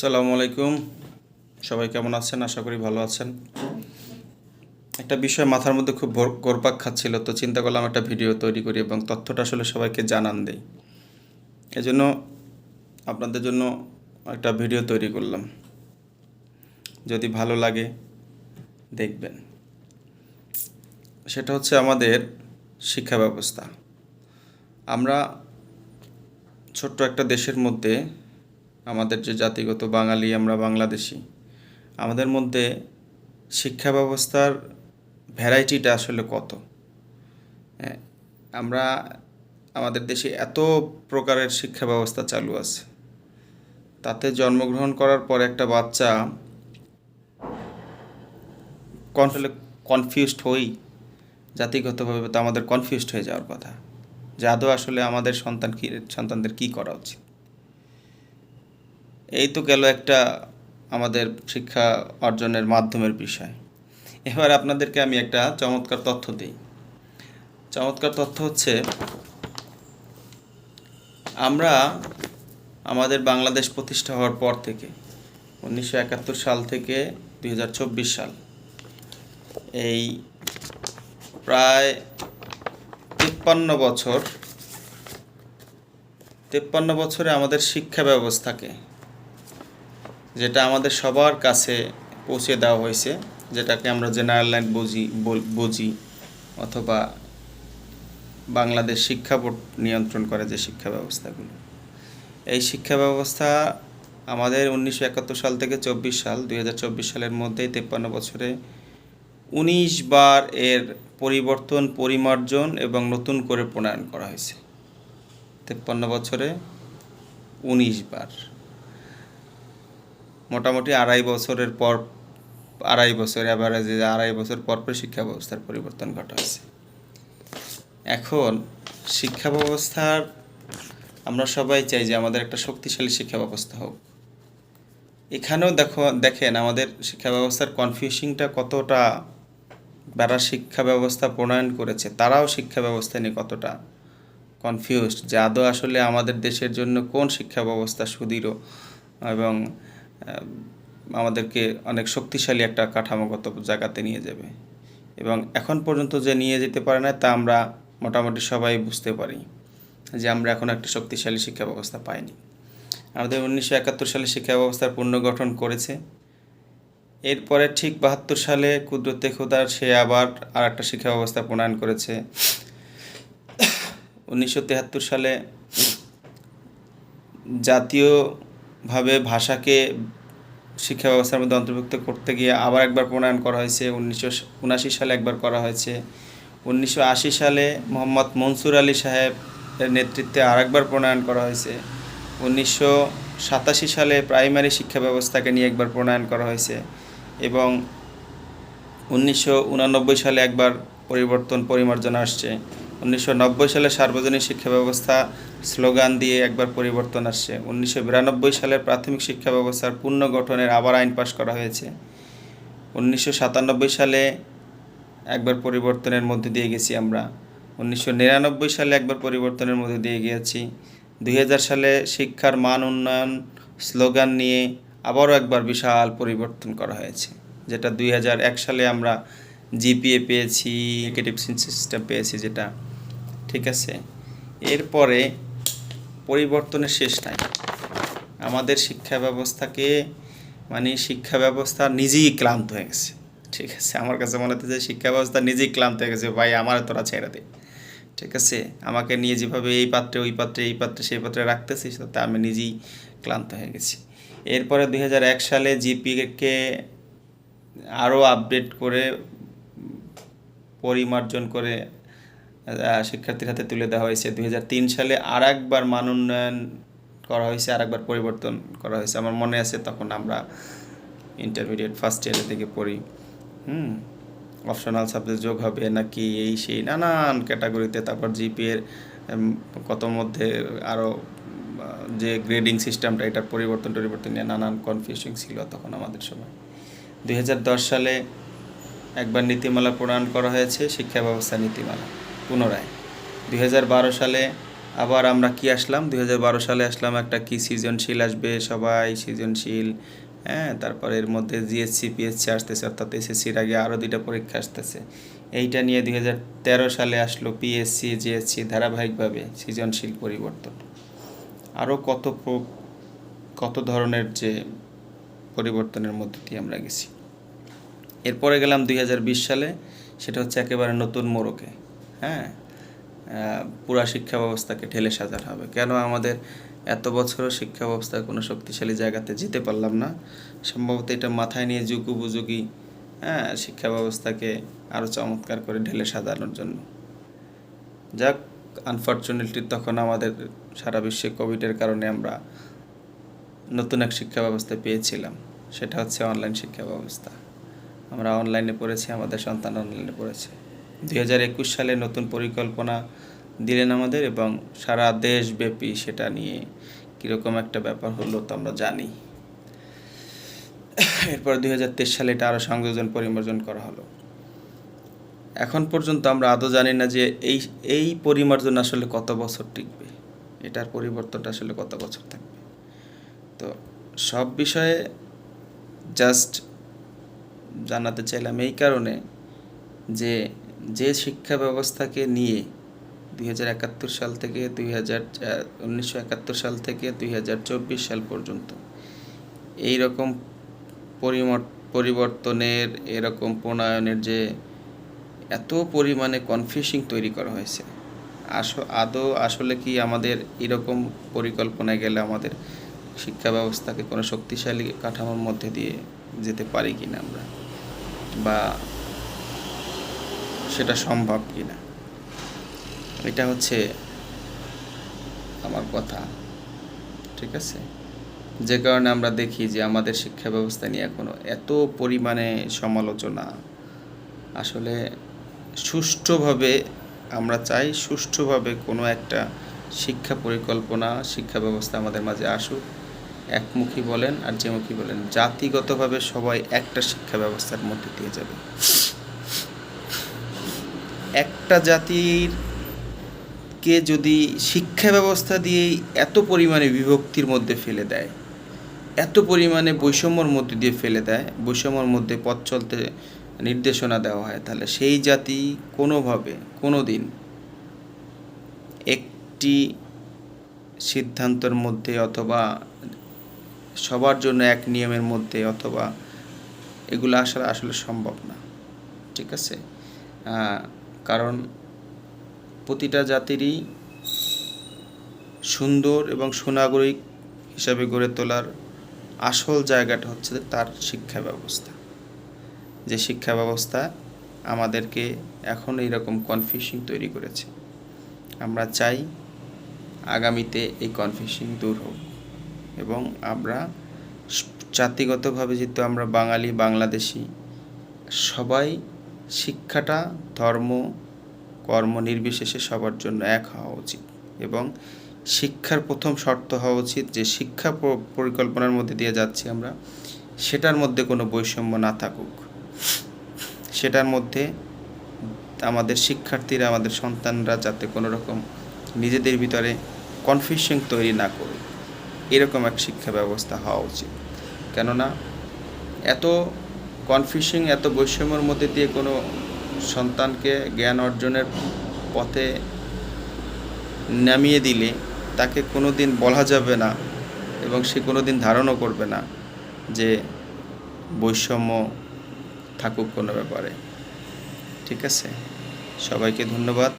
সালামু আলাইকুম। সবাই কেমন আছেন? আশা করি ভালো আছেন। একটা বিষয় মাথার মধ্যে খুব ঘুরপাক খাচ্ছিল, তো চিন্তা করলাম একটা ভিডিও তৈরি করি এবং তথ্যটা আসলে সবাইকে জানান দেই। এজন্য আপনাদের জন্য একটা ভিডিও তৈরি করলাম। যদি ভালো লাগে, দেখবেন। সেটা হচ্ছে আমাদের শিক্ষা ব্যবস্থা। আমরা ছোট্ট একটা দেশের মধ্যে আমাদের যে জাতিগত বাঙালি, আমরা বাংলাদেশি, আমাদের মধ্যে শিক্ষা ব্যবস্থার ভ্যারাইটিটা আসলে কত? আমরা, আমাদের দেশে এত প্রকারের শিক্ষা ব্যবস্থা চালু আছে। তাতে জন্মগ্রহণ করার পর একটা বাচ্চা কনফলে কনফিউজড হই, জাতিগতভাবে তো আমাদের কনফিউজড হয়ে যাওয়ার কথা। যে আদৌ আসলে আমাদের সন্তান কি, সন্তানদের কি করা উচিত? এই তো গেল একটা আমাদের শিক্ষা অর্জনের মাধ্যমের বিষয়। এবার আপনাদেরকে আমি একটা চমৎকার তথ্য দিই। চমৎকার তথ্য হচ্ছে, আমরা আমাদের বাংলাদেশ প্রতিষ্ঠা হওয়ার পর থেকে, উনিশশো একাত্তর সাল থেকে দুই হাজার চব্বিশ সাল, এই প্রায় তিপ্পান্ন বছর, তেপ্পান্ন বছরে আমাদের শিক্ষা ব্যবস্থাকে যেটা আমাদের সবার কাছে পৌঁছে দেওয়া হয়েছে, যেটাকে আমরা জেনারেল লাইন বুঝি বুঝি, অথবা বাংলাদেশ শিক্ষা বোর্ড নিয়ন্ত্রণ করে যে শিক্ষা ব্যবস্থাগুলো। এই শিক্ষা ব্যবস্থা আমাদের উনিশশো একাত্তর সাল থেকে চব্বিশ সাল, দুই হাজার চব্বিশ সালের মধ্যেই তেপ্পান্ন বছরে উনিশ বার এর পরিবর্তন, পরিমার্জন এবং নতুন করে প্রণয়ন করা হয়েছে। তেপ্পান্ন বছরে উনিশ বার। মোটামুটি আড়াই বছরের পর, আড়াই বছর অ্যাভারেজে আড়াই বছর পর পর শিক্ষা ব্যবস্থার পরিবর্তন ঘটা হয়েছে। এখন শিক্ষা ব্যবস্থার, আমরা সবাই চাই যে আমাদের একটা শক্তিশালী শিক্ষা ব্যবস্থা হোক। এখানেও দেখো, দেখেন আমাদের শিক্ষা ব্যবস্থার কনফিউশিংটা কতটা যারা শিক্ষা ব্যবস্থা প্রণয়ন করেছে, তারাও শিক্ষা ব্যবস্থা নিয়ে কতটা কনফিউজড যে আদৌ আসলে আমাদের দেশের জন্য কোন শিক্ষা ব্যবস্থা সুদৃঢ় এবং আমাদেরকে অনেক শক্তিশালী একটা কাঠামোগত জায়গাতে নিয়ে যাবে। এবং এখন পর্যন্ত যে নিয়ে যেতে পারে না, তা আমরা মোটামুটি সবাই বুঝতে পারি যে আমরা এখন একটা শক্তিশালী শিক্ষা ব্যবস্থা পাইনি। আমাদের উনিশশো একাত্তর সালে শিক্ষা ব্যবস্থার পুনর্গঠন করেছে। এরপরে ঠিক বাহাত্তর সালে কুদরতে খুদার সে আবার আর একটা শিক্ষা ব্যবস্থা প্রণয়ন করেছে। উনিশশো সালে জাতীয়ভাবে ভাষাকে শিক্ষা ব্যবস্থার মধ্যে অন্তর্ভুক্ত করতে গিয়ে আবার একবার প্রণয়ন করা হয়েছে। উনিশশো উনাশি সালে একবার করা হয়েছে। উনিশশো আশি সালে মোহাম্মদ মনসুর আলী সাহেবের নেতৃত্বে আরেকবার প্রণয়ন করা হয়েছে। উনিশশো সাতাশি সালে প্রাইমারি শিক্ষা ব্যবস্থাকে নিয়ে একবার প্রণয়ন করা হয়েছে এবং উনিশশো সালে একবার পরিবর্তন পরিমার্জন আসছে। উনিশশো নব্বই সালে সার্বজনীন শিক্ষা ব্যবস্থা স্লোগান দিয়ে একবার পরিবর্তন আসছে। উনিশশো বিরানব্বই সালের প্রাথমিক শিক্ষা ব্যবস্থার পুনর্গঠনের আবার আইন পাশ করা হয়েছে। উনিশশো সাতানব্বই সালে একবার পরিবর্তনের মধ্যে দিয়ে গেছি আমরা। উনিশশো নিরানব্বই সালে একবার পরিবর্তনের মধ্যে দিয়ে গিয়েছি। দুই হাজার সালে শিক্ষার মান উন্নয়ন স্লোগান নিয়ে আবারও একবার বিশাল পরিবর্তন করা হয়েছে, যেটা দুই হাজার এক সালে আমরা জিপিএ পেয়েছি নেগেটিভ সিস্টেম পেয়েছি যেটা। ঠিক আছে? এরপরে পরিবর্তনের শেষ নাই আমাদের শিক্ষা ব্যবস্থাকে মানে শিক্ষা ব্যবস্থা নিজেই ক্লান্ত হয়ে গেছে। ঠিক আছে? আমার কাছে মনে হচ্ছে যে শিক্ষা ব্যবস্থা নিজেই ক্লান্ত হয়ে গেছে, ভাই আমার তোরা ছেড়ে দে। ঠিক আছে? আমাকে নিয়ে যেভাবে এই পাত্রে, ওই পাত্রে, এই পাত্রে, সেই পাত্রে রাখতেছিস, তাতে আমি নিজেই ক্লান্ত হয়ে গেছি। এরপরে দু হাজার এক সালে জিপিকে আরও আপডেট করে, পরিমার্জন করে শিক্ষার্থীর হাতে তুলে দেওয়া হয়েছে। দুই হাজার তিন সালে আর একবার মান উন্নয়ন করা হয়েছে আর একবার পরিবর্তন করা হয়েছে। আমার মনে আছে তখন আমরা ইন্টারমিডিয়েট ফার্স্ট ইয়ারের দিকে পড়ি। হুম অপশনাল সাবজেক্ট যোগ হবে নাকি এই সেই নানান ক্যাটাগরিতে তারপর জিপি এর উম, কত মধ্যে আরও যে গ্রেডিং সিস্টেমটা এটার পরিবর্তন টরিবর্তন নিয়ে নানান কনফিউশন ছিল তখন আমাদের সময়। দু হাজার দশ সালে একবার নীতিমালা প্রণয়ন করা হয়েছে শিক্ষা ব্যবস্থা নীতিমালা। পুনরায়। দুই হাজার বারো সালে আবার আমরা কি আসলাম? দুই হাজার বারো সালে আসলাম একটা কি সৃজনশীল আসবে সবাই, সৃজনশীল হ্যাঁ তারপরে এর মধ্যে জিএসসি পিএসসি আসতেছে, অর্থাৎ এসএসসির আগে আরও দুইটা পরীক্ষা আসতেছে। এইটা নিয়ে দুই হাজার তেরো সালে আসলো পিএসসি জিএসসি ধারাবাহিকভাবে সৃজনশীল পরিবর্তন। আরও কত কত ধরনের যে পরিবর্তনের মধ্যে দিয়ে আমরা গেছি। এরপরে গেলাম দুই হাজার বিশ সালে, সেটা হচ্ছে একেবারে নতুন মোড়কে। হ্যাঁ? পুরা শিক্ষা ব্যবস্থাকে ঢেলে সাজানো হবে। কেন আমাদের এত বছরও শিক্ষা ব্যবস্থায় কোনো শক্তিশালী জায়গাতে যেতে পারলাম না। সম্ভবত এটা মাথায় নিয়ে যুগ উপযোগী হ্যাঁ শিক্ষা ব্যবস্থাকে আরও চমৎকার করে ঢেলে সাজানোর জন্য। যাক আনফর্চুনেটলি তখন আমাদের সারা বিশ্বে কোভিডের কারণে আমরা নতুন এক শিক্ষা ব্যবস্থা পেয়েছিলাম। সেটা হচ্ছে অনলাইন শিক্ষা ব্যবস্থা। আমরা অনলাইনে পড়েছি, আমাদের সন্তান অনলাইনে পড়েছে। দুই হাজার একুশ সালে নতুন পরিকল্পনা দিলেন আমাদের এবং সারা দেশব্যাপী সেটা নিয়ে কীরকম একটা ব্যাপার হলো তো আমরা জানি। এরপর দুই হাজার তেইশ সালে এটা আরও সংযোজন পরিমার্জন করা হলো। এখন পর্যন্ত আমরা আদৌ জানি না যে এই এই পরিমার্জন আসলে কত বছর টিকবে। এটার পরিবর্তনটা আসলে কত বছর থাকবে। তো সব বিষয়ে জাস্ট জানাতে চাইলাম এই কারণে যে যে শিক্ষা ব্যবস্থাকে নিয়ে দুই হাজার একাত্তর সাল থেকে দুই সাল থেকে দুই হাজার চব্বিশ সাল পর্যন্ত এই রকম পরিবর্তনের, এরকম প্রণয়নের যে এত পরিমাণে কনফিউশিং তৈরি করা হয়েছে, আস, আদৌ আসলে কি আমাদের এরকম পরিকল্পনায় গেলে আমাদের শিক্ষা ব্যবস্থাকে কোনো শক্তিশালী কাঠামোর মধ্যে দিয়ে যেতে পারি কি না আমরা? বা সেটা সম্ভব কি না এটা হচ্ছে আমার কথা, ঠিক আছে? যে কারণে আমরা দেখি যে আমাদের শিক্ষা ব্যবস্থা নিয়ে এখনও এত পরিমাণে সমালোচনা। আসলে সুষ্ঠুভাবে আমরা চাই সুষ্ঠুভাবে কোনো একটা শিক্ষা পরিকল্পনা, শিক্ষা ব্যবস্থা আমাদের মাঝে আসুক। একমুখী বলেন আর যেমুখী বলেন, জাতিগতভাবে সবাই একটা শিক্ষা ব্যবস্থার মধ্যে দিয়ে যাবে। একটা জাতির কে যদি শিক্ষা ব্যবস্থা দিয়েই এত পরিমাণে বিভক্তির মধ্যে ফেলে দেয়, এত পরিমাণে বৈষম্যর মধ্যে দিয়ে ফেলে দেয়, বৈষম্যর মধ্যে পথ চলতে নির্দেশনা দেওয়া হয়, তাহলে সেই জাতি কোনোভাবে কোনো দিন একটি সিদ্ধান্তের মধ্যে অথবা সবার জন্য এক নিয়মের মধ্যে অথবা এগুলো আসলে আসলে সম্ভব না, ঠিক আছে? কারণ প্রতিটা জাতিরই সুন্দর এবং সুনাগরিক হিসাবে গড়ে তোলার আসল জায়গাটা হচ্ছে তার শিক্ষা ব্যবস্থা। যে শিক্ষা ব্যবস্থা আমাদেরকে এখন এইরকম কনফিউশন তৈরি করেছে। আমরা চাই আগামীতে এই কনফিউশন দূর হোক এবং আমরা জাতিগতভাবে যেহেতু আমরা বাঙালি, বাংলাদেশি, সবাই শিক্ষাটা, ধর্ম কর্ম নির্বিশেষে সবার জন্য এক হওয়া উচিত এবং শিক্ষার প্রথম শর্ত হওয়া উচিত যে শিক্ষা পরিকল্পনার মধ্যে দিয়ে যাচ্ছি আমরা, সেটার মধ্যে কোনো বৈষম্য না থাকুক। সেটার মধ্যে আমাদের শিক্ষার্থীরা, আমাদের সন্তানরা যাতে কোনো রকম নিজেদের ভিতরে কনফিউশন তৈরি না করে এরকম এক শিক্ষা ব্যবস্থা হওয়া উচিত। কেননা, এত কনফিউশন এত বৈষম্যের মধ্যে দিয়ে কোনো সন্তানকে জ্ঞান অর্জনের পথে নামিয়ে দিলে তাকে কোনো দিন বলা যাবে না এবং সে কোনো দিন ধারণও করবে না যে বৈষম্য থাকুক কোনো ব্যাপারে। ঠিক আছে? সবাইকে ধন্যবাদ।